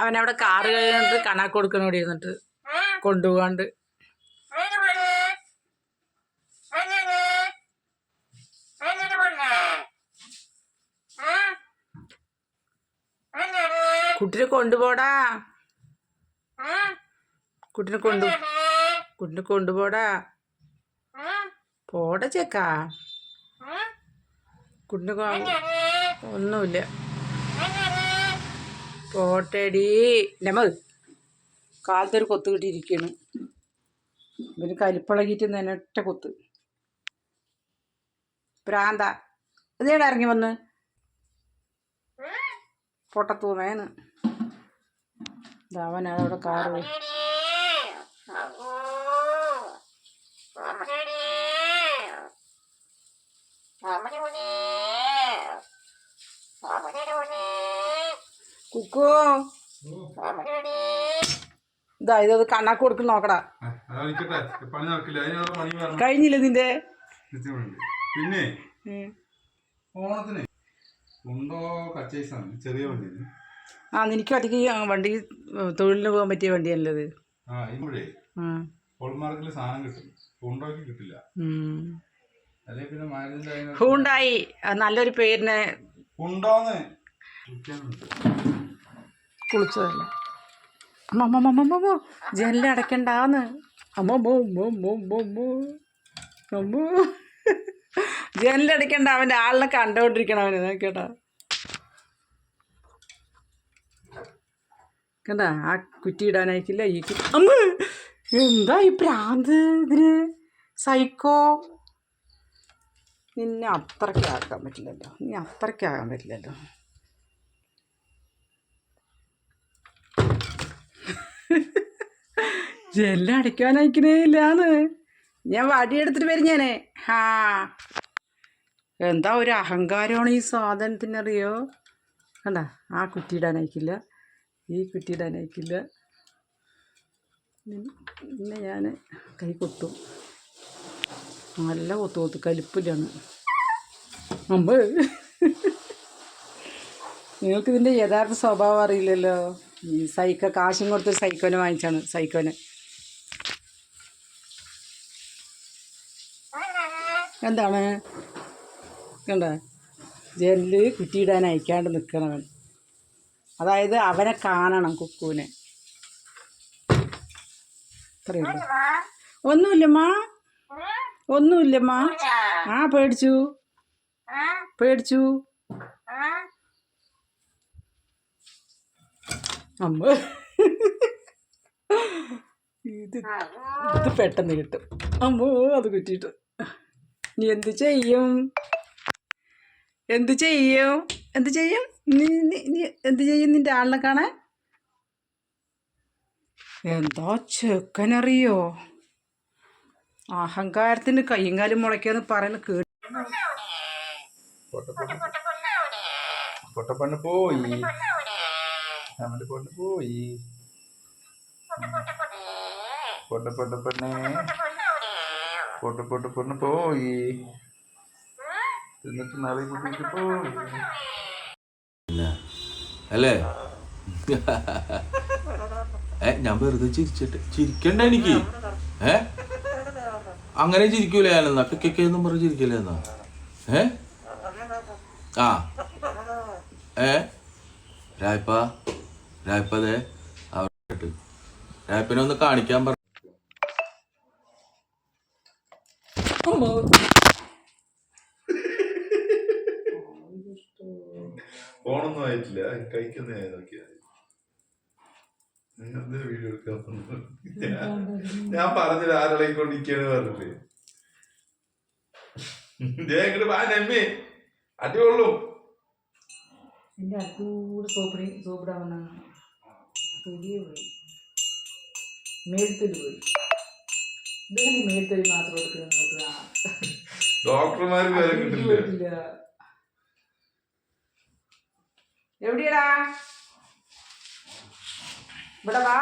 അവനവിടെ കാറ് കഴിഞ്ഞിട്ട് കണക്ക് കൊടുക്കണ ഇവിടെ ഇരുന്നിട്ട് കൊണ്ടുപോകാണ്ട്. കുട്ടിനെ കൊണ്ടുപോടാ. കുട്ടിനെ കൊണ്ടു കുട്ടിനെ കൊണ്ടുപോടാ. പോട ചേക്കാ. കുട്ടിനെ ഒന്നുമില്ല. പോട്ടേടി. നമ്മ കാലത്തൊരു കൊത്ത് കിട്ടിയിരിക്കുന്നു ഇവന് കരിപ്പളകിയിട്ട് നിനറ്റ കൊത്ത്. പ്രാന്ത ഇതേടെ ഇറങ്ങി വന്ന്? പൊട്ടത്തൂമേന്ന്. അവൻ അതവിടെ കാറ് പോയി. കുക്കു. ഇതാ ഇത് കണ്ണാക്ക് കൊടുക്കുന്ന നോക്കടാ കഴിഞ്ഞില്ല നിന്റെ? പിന്നെ. ഓണത്തിന് ഉണ്ടോ കച്ചേസാണ് ചെറിയ വണ്ടി ആ നിനക്ക് ഒറ്റയ്ക്ക് വണ്ടി തൊഴിലിന് പോകാൻ പറ്റിയ വണ്ടിയല്ലത് ആ ഇപ്പോഴേ ഉം. ഹോൾമാർക്കിൽ സാധനം കിട്ടും. കിട്ടില്ല. ഹൂണ്ടായി. നല്ലൊരു പേരിനെ ഉണ്ടോന്ന് കുളിച്ചതല്ല? അമ്മ അമ്മ അമ്മ അമ്മ അമ്മ ജനല അടയ്ക്കണ്ടാന്ന്. അമ്മ അമ്മ അമ്മ അമ്മ അമ്മ അമ്മ അമ്മ. ജനല അടയ്ക്കണ്ട അവന്റെ ആളിനെ കണ്ടോണ്ടിരിക്കണം അവന് നോക്കേട്ടാ കണ്ട ആ കുറ്റി ഇടാനായിക്കില്ല ഈ അമ്മ എന്താ ഈ പ്രാന്ത് ഇതിന്? സൈക്കോ? നിന്നെ അത്രയ്ക്കാക്കാൻ പറ്റില്ലല്ലോ. നീ അത്രയ്ക്കാകാൻ പറ്റില്ലല്ലോ. ജെല്ലാം അടിക്കാനയക്കണേ ഇല്ലാന്ന് ഞാൻ വടിയെടുത്തിട്ട് വരും ഞാനേ. ഹാ. എന്താ ഒരു അഹങ്കാരമാണ് ഈ സാധനത്തിനറിയോ? കണ്ട ആ കുറ്റിയിടാൻ അയക്കില്ല. ഈ കുറ്റിയിടാൻ അയക്കില്ല. പിന്നെ ഞാൻ കൈ കൊത്തും. നല്ല കൊത്തു കൊത്തു കലിപ്പിലാണ്. അമ്പ് നിങ്ങൾക്കിതിന്റെ യഥാർത്ഥ സ്വഭാവം അറിയില്ലല്ലോ. സൈക്കോ കാശും കൊടുത്ത് സൈക്കോനെ വാങ്ങിച്ചാണ് സൈക്കോനെ. എന്താണ്? കണ്ട? ജെല്ല് കുറ്റിയിടാൻ അയക്കാണ്ട് നിൽക്കണവൻ അതായത് അവനെ കാണണം കുക്കുവിനെ. ഒന്നുമില്ലമ്മാ ഒന്നുമില്ലമ്മ ആ പേടിച്ചു. പേടിച്ചു. അമ്മ ഇത് ഇത് പെട്ടെന്ന് കിട്ടും അമ്മോ അത് കുറ്റിട്ട് നീ എന്ത് ചെയ്യും എന്ത് ചെയ്യും എന്ത് ചെയ്യും നീ നീ- എന്ത് ചെയ്യും നിന്റെ ആളിനെ കാണാൻ എന്താ ചെക്കനറിയോ അഹങ്കാരത്തിന് കയ്യും കാലും മുളയ്ക്കാന്ന് പറയുന്ന കേട്ടു പൊട്ടപ്പണ്ണ് പോയി അവന്റെ പൊണ്ണ് പോയി. പൊട്ട പൊട്ട പെണ്ണേ പൊട്ട പൊട്ട പെണ്ണ് പോയി. എന്നിട്ട് നാളെ കുട്ടിക്ക് പോയി. അല്ലേ? ഏ ഞാൻ വെറുതെ ചിരിച്ചിട്ട്. ചിരിക്കണ്ട എനിക്ക്. ഏ? അങ്ങനെ ചിരിക്കൂല ഞാനെന്നാ കിക്കെന്നും പറഞ്ഞ് ചിരിക്കില്ല എന്നാ? ഏ? ആ. ഏ? രായ്പ? അവിടെ രായ്പനെ ഒന്ന് കാണിക്കാൻ പറഞ്ഞു ഫോണൊന്നും ആയിട്ടില്ല. കഴിക്കുന്ന നോക്കിയാൽ വീഡിയോ എടുക്കാൻ ഞാൻ പറഞ്ഞില്ല ആരോളെ കൊണ്ടിരിക്കാണ് പറഞ്ഞിട്ട്. ദേ ഇങ്ങോട്ട് വാ നെമ്മി അടികൊള്ളു എന്റെ തൊലിയെ പോയി മേൽത്തൊലി പോയി ഈ മേൽത്തൊലി മാത്രം എടുക്കുന്നത് നോക്കുക ഡോക്ടർമാർ കിട്ടില്ല. എവിടെയാടാ? ഇവിടെ വാ.